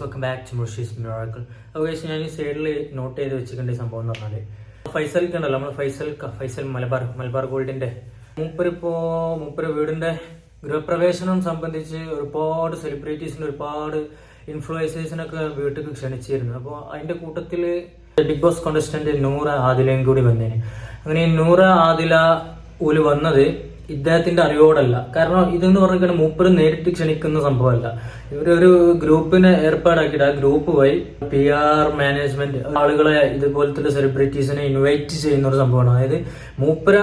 Welcome back to Mushi's miracle guys, ഞാൻ ഈ സൈഡിൽ നോട്ട് ചെയ്ത് വെച്ചിട്ടുണ്ട് സംഭവം എന്ന് പറഞ്ഞാൽ ഫൈസൽക്ക് ഉണ്ടല്ലോ നമ്മൾ ഫൈസൽ ഫൈസൽ മലബാർ മലബാർ ഗോൾഡിന്റെ മൂപ്പരിപ്പോ മൂപ്പര് വീടിന്റെ ഗൃഹപ്രവേശനം സംബന്ധിച്ച് ഒരുപാട് സെലിബ്രിറ്റീസിന് ഒരുപാട് ഇൻഫ്ലുവൻസേഴ്സിനൊക്കെ വീട്ടിൽ ക്ഷണിച്ചിരുന്നു. അപ്പോൾ അതിന്റെ കൂട്ടത്തിൽ ബിഗ് ബോസ് കോണ്ടസ്റ്റന്റ് നൂറ ആദിലയും കൂടി വന്നേന്. അങ്ങനെ നൂറ ആദില ഓൽ വന്നത് ഇദ്ദേഹത്തിന്റെ അറിവോടല്ല. കാരണം ഇതെന്ന് പറഞ്ഞാൽ മൂപ്പര് നേരിട്ട് ക്ഷണിക്കുന്ന സംഭവമല്ല. ഇവരൊരു ഗ്രൂപ്പിനെ ഏർപ്പാടാക്കിയിട്ട് ആ ഗ്രൂപ്പ് വഴി പി ആർ മാനേജ്മെന്റ് ആളുകളെ ഇതുപോലത്തെ സെലിബ്രിറ്റീസിനെ ഇൻവൈറ്റ് ചെയ്യുന്ന ഒരു സംഭവമാണ്. അതായത് മൂപ്പര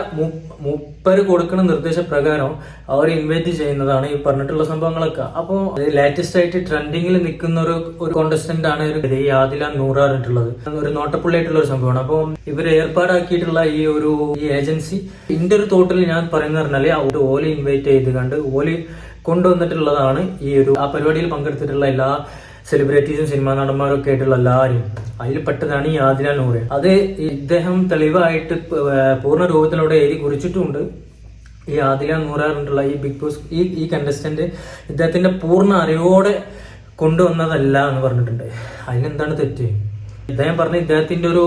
മൂപ്പര് കൊടുക്കുന്ന നിർദ്ദേശപ്രകാരം അവർ ഇൻവൈറ്റ് ചെയ്യുന്നതാണ് ഈ പറഞ്ഞിട്ടുള്ള സംഭവങ്ങളൊക്കെ. അപ്പോൾ ലേറ്റസ്റ്റ് ആയിട്ട് ട്രെൻഡിങ്ങിൽ നിൽക്കുന്ന ഒരു ഒരു കോണ്ടസ്റ്റന്റ് ആണ് ഒരു ഈ ആദില നൂറ് പറഞ്ഞിട്ടുള്ളത്. ഒരു നോട്ടപ്പുള്ളിയായിട്ടുള്ള ഒരു സംഭവമാണ്. അപ്പോൾ ഇവർ ഏർപ്പാടാക്കിയിട്ടുള്ള ഈ ഒരു ഈ ഏജൻസി ഇന്റെ ഒരു തോട്ടിൽ ഞാൻ പറയുന്നത് പറഞ്ഞാൽ ആ ഒരു ഓലി ഇൻവൈറ്റ് ചെയ്ത് കണ്ട് ഓലി കൊണ്ടുവന്നിട്ടുള്ളതാണ് ഈ ഒരു ആ പരിപാടിയിൽ പങ്കെടുത്തിട്ടുള്ള എല്ലാ സെലിബ്രിറ്റീസും സിനിമാ നടന്മാരൊക്കെ ആയിട്ടുള്ള എല്ലാവരും അതിൽ പെട്ടതാണ് ഈ ആദില നൂറ്. അത് ഇദ്ദേഹം തെളിവായിട്ട് പൂർണ രൂപത്തിലൂടെ എഴുതി കുറിച്ചിട്ടുമുണ്ട് ഈ ആദില നൂറാറിട്ടുള്ള ഈ ബിഗ് ബോസ് ഈ ഈ കണ്ടസ്റ്റന്റ് ഇദ്ദേഹത്തിന്റെ പൂർണ അറിവോടെ കൊണ്ടുവന്നതല്ല എന്ന് പറഞ്ഞിട്ടുണ്ട്. അതിനെന്താണ് തെറ്റ്? ഇദ്ദേഹം പറഞ്ഞ ഇദ്ദേഹത്തിന്റെ ഒരു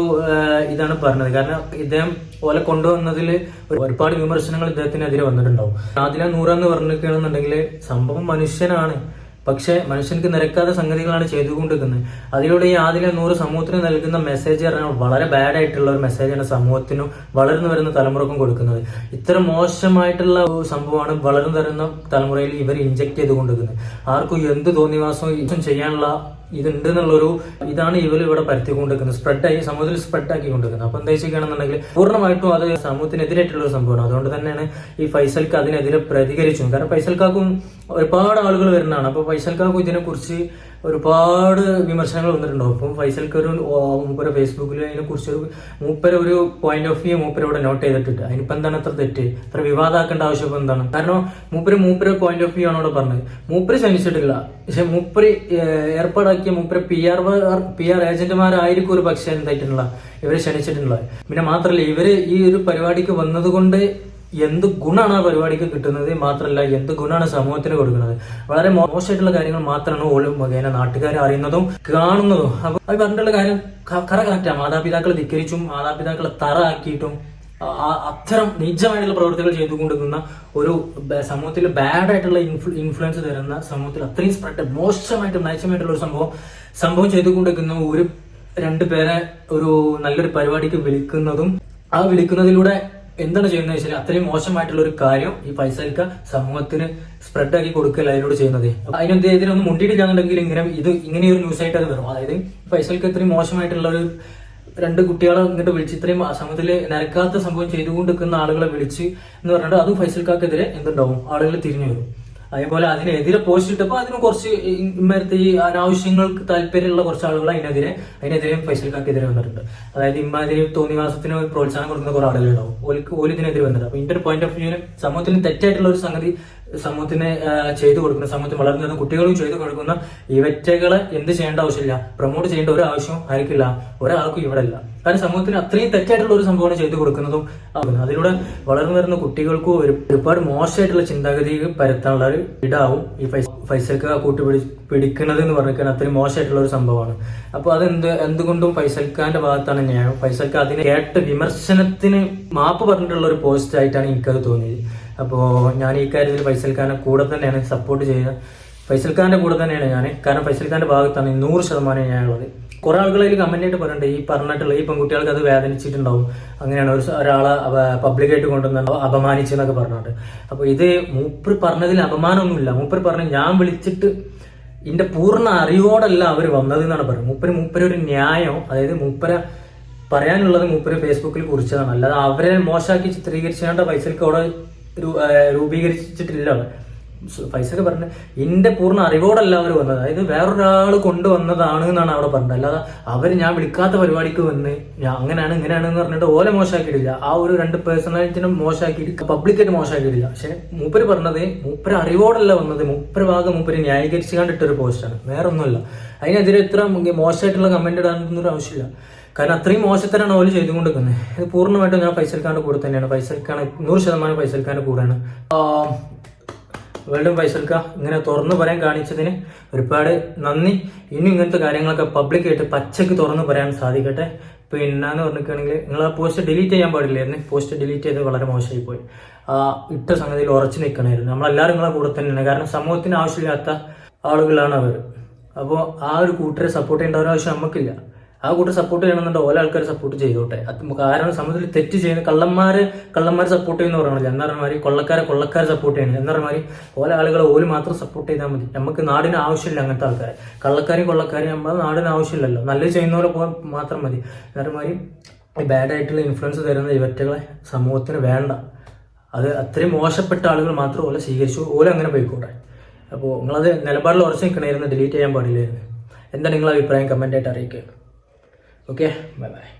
ഇതാണ് പറഞ്ഞത്. കാരണം ഇദ്ദേഹം പോലെ കൊണ്ടുവന്നതിൽ ഒരുപാട് വിമർശനങ്ങൾ ഇദ്ദേഹത്തിനെതിരെ വന്നിട്ടുണ്ടാവും. ആദില നൂറെന്ന് പറഞ്ഞിരിക്കുകയാണെന്നുണ്ടെങ്കിൽ സംഭവം മനുഷ്യനാണ്. പക്ഷെ മനുഷ്യർക്ക് നിരക്കാത്ത സംഗതികളാണ് ചെയ്തുകൊണ്ടിരിക്കുന്നത്. അതിലൂടെ ഈ ആദിലെ നൂറ് സമൂഹത്തിന് നൽകുന്ന മെസ്സേജ് പറഞ്ഞാൽ വളരെ ബാഡ് ആയിട്ടുള്ള ഒരു മെസ്സേജാണ് സമൂഹത്തിനും വളർന്നു വരുന്ന തലമുറക്കും കൊടുക്കുന്നത്. ഇത്ര മോശമായിട്ടുള്ള ഒരു സംഭവമാണ് വളർന്നു വരുന്ന തലമുറയിൽ ഇവർ ഇഞ്ചക്ട് ചെയ്തുകൊണ്ടിരിക്കുന്നത്. ആർക്കും എന്ത് തോന്നിവാസവും ചെയ്യാനുള്ള ഇതുണ്ട് എന്നുള്ളൊരു ഇതാണ് ഇവർ ഇവിടെ പരത്തിക്കൊണ്ടിരിക്കുന്നത്. സ്പ്രെഡായി സമൂഹത്തിൽ സ്പ്രെഡ് ആക്കിക്കൊണ്ടിരിക്കുന്നത്. അപ്പൊ എന്താ ചെയ്യുകയാണെന്നുണ്ടെങ്കിൽ പൂർണമായിട്ടും അത് സമൂഹത്തിനെതിരായിട്ടുള്ള ഒരു സംഭവമാണ്. അതുകൊണ്ട് തന്നെയാണ് ഈ ഫൈസൽക്ക് അതിനെതിരെ പ്രതികരിച്ചു. കാരണം ഫൈസൽക്കാക്കും ഒരുപാട് ആളുകൾ വരുന്നതാണ്. അപ്പൊ ഫൈസൽക്കാക്കും ഇതിനെ കുറിച്ച് ഒരുപാട് വിമർശനങ്ങൾ വന്നിട്ടുണ്ടാവും അപ്പം ഫൈസൽക്ക് ഒരു മൂപ്പര ഫേസ്ബുക്കിൽ അതിനെ കുറിച്ച് ഒരു മൂപ്പര ഒരു പോയിന്റ് ഓഫ് വ്യൂ മൂപ്പര ഇവിടെ നോട്ട് ചെയ്തിട്ടുണ്ട്. അതിനിപ്പോ എന്താണ് അത്ര തെറ്റ്? അത്ര വിവാദമാക്കേണ്ട ആവശ്യം ഇപ്പൊ എന്താണ്? കാരണം മൂപ്പര് മൂപ്പര പോയിന്റ് ഓഫ് വ്യൂ ആണ് ഇവിടെ പറഞ്ഞത്. മൂപ്പര് ക്ഷണിച്ചിട്ടില്ല പക്ഷെ മൂപ്പര് ഏർപ്പാടാക്കിയ മൂപ്പര പി ആർ പി ആർ ഏജന്റുമാരായിരിക്കും ഒരു പക്ഷേ എന്തായിട്ടുള്ള ഇവരെ ക്ഷണിച്ചിട്ടുള്ളത്. പിന്നെ മാത്രമല്ല ഇവർ ഈ ഒരു പരിപാടിക്ക് വന്നതുകൊണ്ട് എന്ത് ഗുണമാണ് ആ പരിപാടിക്ക് കിട്ടുന്നത് മാത്രമല്ല എന്ത് ഗുണമാണ് സമൂഹത്തിന് കൊടുക്കുന്നത്? വളരെ മോശമായിട്ടുള്ള കാര്യങ്ങൾ മാത്രമാണ് ഓളും മുഖേന നാട്ടുകാർ അറിയുന്നതും കാണുന്നതും. അപ്പൊ അത് പറഞ്ഞിട്ടുള്ള കാര്യം കറ കറക്റ്റാ മാതാപിതാക്കളെ ധിക്കരിച്ചും മാതാപിതാക്കളെ തറ ആക്കിയിട്ടും അത്തരം നിജമായിട്ടുള്ള പ്രവർത്തികൾ ചെയ്തുകൊണ്ടിരിക്കുന്ന ഒരു ബ- സമൂഹത്തിൽ ബാഡ് ആയിട്ടുള്ള ഇൻഫ്ലു ഇൻഫ്ലുവൻസ് തരുന്ന സമൂഹത്തിൽ അത്രയും സ്പ്രെഡ് മോശമായിട്ട് നയിച്ചമായിട്ടുള്ള ഒരു സംഭവം സംഭവം ചെയ്തുകൊണ്ടിരിക്കുന്ന ഒരു രണ്ടു പേരെ ഒരു നല്ലൊരു പരിപാടിക്ക് വിളിക്കുന്നതും ആ വിളിക്കുന്നതിലൂടെ എന്താണ് ചെയ്യുന്നത് വെച്ചാൽ അത്രയും മോശമായിട്ടുള്ള ഒരു കാര്യം ഈ പൈസക്ക് സമൂഹത്തിന് സ്പ്രെഡ് ആക്കി കൊടുക്കല്ല അതിനോട് ചെയ്യുന്നത്. അതിനെതിരെ ഇതിനൊന്നും മുണ്ടിയിട്ടില്ലാന്നുണ്ടെങ്കിൽ ഇങ്ങനെ ഇത് ഇങ്ങനെ ഒരു ന്യൂസ് ആയിട്ട് അത് വരും. അതായത് പൈസക്ക് ഇത്രയും മോശമായിട്ടുള്ള ഒരു രണ്ട് കുട്ടികളെ ഇങ്ങോട്ട് വിളിച്ച് ഇത്രയും സമൂഹത്തിൽ നിരക്കാത്ത സംഭവം ചെയ്തുകൊണ്ടിരിക്കുന്ന ആളുകളെ വിളിച്ച് എന്ന് പറഞ്ഞിട്ട് അതും ഫൈസൽക്കാക്കെതിരെ എന്തുണ്ടാവും? ആളുകൾ തിരിഞ്ഞു വരും. അതേപോലെ അതിനെതിരെ പോസ്റ്റ് ഇട്ടപ്പോൾ അതിന് കുറച്ച് ഇമ്മരത്തെ ഈ അനാവശ്യങ്ങൾക്ക് താല്പര്യമുള്ള കുറച്ച് ആളുകൾ അതിനെതിരെ അതിനെതിരെ ഫൈസൽ കാക്കെതിരെ വന്നിട്ടുണ്ട്. അതായത് ഇമ്മാതിരി തോന്നിവാസത്തിന് ഒരു പ്രോത്സാഹനം കൊടുക്കുന്ന കുറെ ആളുകളുണ്ടാവും ഓലിക്ക് ഓൽ ഇതിനെതിരെ വന്നിട്ടുണ്ട് അപ്പോൾ ഇന്റർ പോയിന്റ് ഓഫ് വ്യൂവിന് സമൂഹത്തിന് തെറ്റായിട്ടുള്ള ഒരു സംഗതി സമൂഹത്തിന് ചെയ്തു കൊടുക്കുന്ന സമൂഹത്തിൽ വളർന്നു കുട്ടികളും ചെയ്തു കൊടുക്കുന്ന ഇവറ്റകളെ എന്ത് ചെയ്യേണ്ട ആവശ്യമില്ല. പ്രൊമോട്ട് ചെയ്യേണ്ട ഒരു ആവശ്യം ആയിരിക്കില്ല ഒരാൾക്കും ഇവിടെ ഇല്ല. കാരണം സമൂഹത്തിന് അത്രയും തെറ്റായിട്ടുള്ള ഒരു സംഭവമാണ് ചെയ്തു കൊടുക്കുന്നതും. അതിലൂടെ വളർന്നു വരുന്ന കുട്ടികൾക്കും ഒരു ഒരുപാട് മോശമായിട്ടുള്ള ചിന്താഗതി പരത്താനുള്ള ഒരു ഇടാവും ഈ ഫൈസൽക്ക് കൂട്ടി പിടി പിടിക്കുന്നത് എന്ന് പറഞ്ഞാൽ അത്രയും മോശമായിട്ടുള്ള ഒരു സംഭവമാണ്. അപ്പൊ എന്ത് എന്തുകൊണ്ടും ഫൈസൽ ഖാന്റെ ഭാഗത്താണ് ഞാൻ ഫൈസൽ ഖാൻ അതിനെ കേട്ട വിമർശനത്തിന് മാപ്പ് പറഞ്ഞിട്ടുള്ള ഒരു പോസ്റ്റ് ആയിട്ടാണ് എനിക്കത് തോന്നിയത്. അപ്പോൾ ഞാൻ ഈ കാര്യത്തിൽ ഫൈസൽ ഖാനെ കൂടെ തന്നെയാണ് സപ്പോർട്ട് ചെയ്യുക. ഫൈസൽ ഖാന്റെ കൂടെ തന്നെയാണ് ഞാൻ കാരണം ഫൈസൽ ഖാന്റെ ഭാഗത്താണ് നൂറ് ശതമാനം ഞാനുള്ളത് കുറെ ആളുകൾ അതിൽ ആയിട്ട് പറഞ്ഞിട്ടുണ്ട് ഈ പറഞ്ഞിട്ടുള്ള ഈ പെൺകുട്ടികൾക്ക് അത് വേദനിച്ചിട്ടുണ്ടാവും. അങ്ങനെയാണ് ഒരു ഒരാളെ പബ്ലിക്കായിട്ട് കൊണ്ടുവന്ന അപമാനിച്ചു എന്നൊക്കെ പറഞ്ഞിട്ട്. അപ്പൊ ഇത് മൂപ്പർ പറഞ്ഞതിൽ അപമാനമൊന്നുമില്ല. മൂപ്പർ പറഞ്ഞ ഞാൻ വിളിച്ചിട്ട് ഇതിന്റെ പൂർണ അറിവോടല്ല അവർ വന്നത് എന്നാണ് പറയുന്നത്. മൂപ്പര് മൂപ്പര് ഒരു ന്യായം അതായത് മൂപ്പര പറയാനുള്ളത് മൂപ്പര് ഫേസ്ബുക്കിൽ കുറിച്ചതാണ്. അല്ലാതെ അവരെ മോശമാക്കി ചിത്രീകരിച്ചാണ്ട് പൈസക്ക് അവിടെ രൂപീകരിച്ചിട്ടില്ല പൈസക്ക് പറഞ്ഞ എന്റെ പൂർണ അറിവോടല്ല അവർ വന്നത്. അതായത് വേറൊരാൾ കൊണ്ടുവന്നതാണ് എന്നാണ് അവിടെ പറഞ്ഞത്. അല്ലാതെ അവർ ഞാൻ വിളിക്കാത്ത പരിപാടിക്ക് വന്ന് ഞാൻ അങ്ങനെയാണ് ഇങ്ങനെയാണ് എന്ന് പറഞ്ഞിട്ട് ഓലെ മോശമാക്കിയിട്ടില്ല ആ ഒരു രണ്ട് പേഴ്സണാലിറ്റിനെ മോശമാക്കിയിട്ട് പബ്ലിക്കായിട്ട് മോശമാക്കിയിട്ടില്ല പക്ഷെ മൂപ്പര് പറഞ്ഞത് മൂപ്പര് അറിവോടല്ല വന്നത്. മൂപ്പര് ഭാഗം മൂപ്പര് ന്യായീകരിച്ചു കണ്ടിട്ടൊരു പോസ്റ്റാണ് വേറെ ഒന്നുമില്ല അതിനെതിരെ ഇത്ര മോശമായിട്ടുള്ള കമന്റ് ഇടാനൊന്നും ഒരു ആവശ്യമില്ല. കാരണം അത്രയും മോശത്തരാണ് ഓൽ ചെയ്തുകൊണ്ടിരിക്കുന്നത്. ഇത് പൂർണമായിട്ടും ഞാൻ പൈസക്കാരുടെ കൂടെ തന്നെയാണ്. പൈസക്കാണ് നൂറ് ശതമാനം പൈസക്കാരുടെ കൂടെയാണ്. വേൾഡും ഫൈസൽക്ക ഇങ്ങനെ തുറന്നു പറയാൻ കാണിച്ചതിന് ഒരുപാട് നന്ദി. ഇനി ഇങ്ങനത്തെ കാര്യങ്ങളൊക്കെ പബ്ലിക്കായിട്ട് പച്ചയ്ക്ക് തുറന്നു പറയാൻ സാധിക്കട്ടെ. പിന്നെന്ന് പറഞ്ഞിട്ടുണ്ടെങ്കിൽ നിങ്ങൾ ആ പോസ്റ്റ് ഡിലീറ്റ് ചെയ്യാൻ പാടില്ലായിരുന്നു. പോസ്റ്റ് ഡിലീറ്റ് ചെയ്ത് വളരെ മോശമായി പോയി. ആ ഇട്ട സംഗതിയിൽ ഉറച്ചു നിൽക്കണമായിരുന്നു നമ്മളെല്ലാവരും നിങ്ങളെ കൂടെ തന്നെയാണ്. കാരണം സമൂഹത്തിന് ആവശ്യമില്ലാത്ത ആളുകളാണ് അവർ അപ്പോൾ ആ ഒരു കൂട്ടരെ സപ്പോർട്ട് ചെയ്യേണ്ട ഒരാവശ്യം നമുക്കില്ല. ആ കൂട്ടർ സപ്പോർട്ട് ചെയ്യണമെന്നുണ്ട് ഓരോ ആൾക്കാർ സപ്പോർട്ട് ചെയ്തോട്ടെ അത് കാരണം സമൂഹത്തിൽ തെറ്റ് ചെയ്യുന്ന കള്ളന്മാര് കള്ളന്മാർ സപ്പോർട്ട് ചെയ്യുന്ന എന്ന് എന്നാ പറഞ്ഞമാതിരി കൊള്ളക്കാരെ കൊള്ളക്കാരെ സപ്പോർട്ട് ചെയ്യണം എന്നാ പറഞ്ഞമാതിരി ഓരോ ആളുകളെ ഓൽ മാത്രം സപ്പോർട്ട് ചെയ്താൽ മതി. നമുക്ക് നാടിന് ആവശ്യമില്ല അങ്ങനത്തെ ആൾക്കാരെ. കള്ളക്കാരെയും കൊള്ളക്കാരെയും നമ്മൾ നാടിന് ആവശ്യമില്ലല്ലോ. നല്ലത് ചെയ്യുന്നവരെ മാത്രം മതി. എന്നാ പറഞ്ഞമാതിരി ഈ ബാഡ് ആയിട്ടുള്ള ഇൻഫ്ലുവൻസ് തരുന്ന ഇവറ്റകളെ സമൂഹത്തിന് വേണ്ട. അത് അത്രയും മോശപ്പെട്ട ആളുകൾ മാത്രം ഓല സ്വീകരിച്ചു. ഓല അങ്ങനെ പോയിക്കോട്ടെ. അപ്പോൾ നിങ്ങളത് നിലപാടിൽ ഉറച്ചു നിൽക്കണമായിരുന്നു ഡിലീറ്റ് ചെയ്യാൻ പാടില്ലായിരുന്നു. എന്താ നിങ്ങളെ അഭിപ്രായം? കമന്റായിട്ട് അറിയിക്കുക. Okay, bye bye.